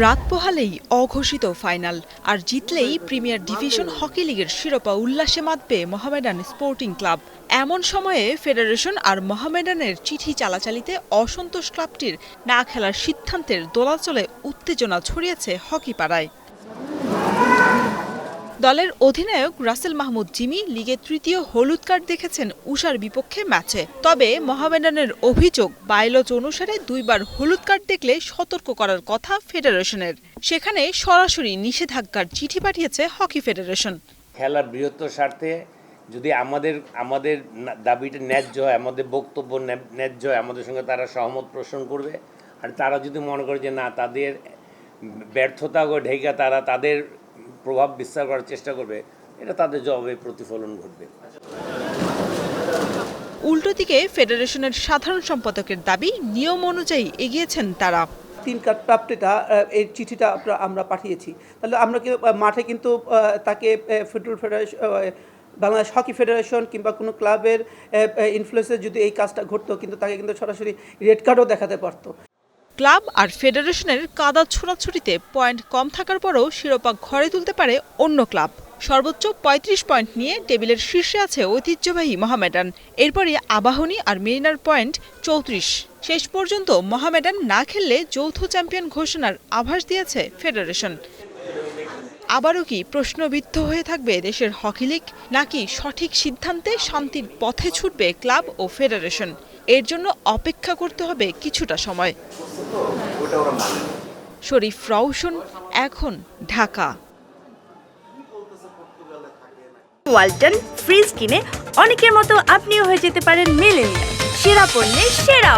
রাত পোহালেই অঘোষিত ফাইনাল, আর জিতলেই প্রিমিয়ার ডিভিশন হকি লিগের শিরোপা উল্লাসে মাতবে মহামেডান স্পোর্টিং ক্লাব। এমন সময়ে ফেডারেশন আর মহামেডানের চিঠি চালাচালিতে অসন্তোষ ক্লাবটির না খেলার সিদ্ধান্তের দোলাচলে উত্তেজনা ছড়িয়েছে হকি পাড়ায়। দলের অধিনায়ক রাসেল মাহমুদ জিমি লিগে তৃতীয় হলুদ কার্ড দেখেছেন উষার বিপক্ষে ম্যাচে। তবে মহামেডানের অভিযোগ বায়োলজ অনুসারে দুইবার হলুদ কার্ড দেখলে সতর্ক করার কথা ফেডারেশনের। সেখানে সরাসরি নিষেধাজ্ঞার চিঠি পাঠিয়েছে হকি ফেডারেশন। খেলার বৃহত্তর স্বার্থে যদি আমাদের আমাদের দাবিটা ন্যায্য হয়, আমাদের বক্তব্য ন্যায্য হয়, আমাদের সঙ্গে তারা সহমত পোষণ করবে। আর তারা যদি মনে করে যে না, তাদের ব্যর্থতা ঢেকে তারা তাদের প্রভাব বিস্তার করার চেষ্টা করবে এটা তাদের জবাবে প্রতিফলন ঘটবে। উল্টো দিকে ফেডারেশনের সাধারণ সম্পাদকের দাবি নিয়ম অনুযায়ী এগিয়েছেন তারা। তিন কার্ড প্রাপ্তিটা এই চিঠিটা আমরা- পাঠিয়েছি। তাহলে আমরা কিন্তু মাঠে কিন্তু তাকে football federation Bangladesh hockey federation কিংবা কোনো ক্লাবের ইনফ্লুয়েন্সে যদি এই কাজটা ঘটতো কিন্তু তাকে কিন্তু সরাসরি রেড কার্ডও দেখাতে পারতো। ক্লাব আর ফেডারেশনের কাদা ছোড়াছুড়িতে পয়েন্ট কম থাকার পরও শিরোপা ঘরে তুলতে পারে অন্য ক্লাব। সর্বোচ্চ ৩৫ পয়েন্ট নিয়ে টেবিলের শীর্ষে আছে ঐতিহ্যবাহী মহামেডান। এরপরে আবাহনী আর মেরিনার পয়েন্ট চৌত্রিশ। শেষ পর্যন্ত মহামেডান না খেললে যৌথ চ্যাম্পিয়ন ঘোষণার আভাস দিয়েছে ফেডারেশন। আবারও কি প্রশ্নবিদ্ধ হয়ে থাকবে দেশের হকি লীগ? নাকি সঠিক সিদ্ধান্তে শান্তির পথে ছুটবে ক্লাব ও ফেডারেশন? এর জন্য অপেক্ষা করতে হবে কিছুটা সময়। শরীফ রওশন, এখন ঢাকা। ওয়ালটন ফ্রিজ কিনে অনেকের মতো আপনিও হয়ে যেতে পারেন মেলেনিয়া সেরা পণ্যের সেরা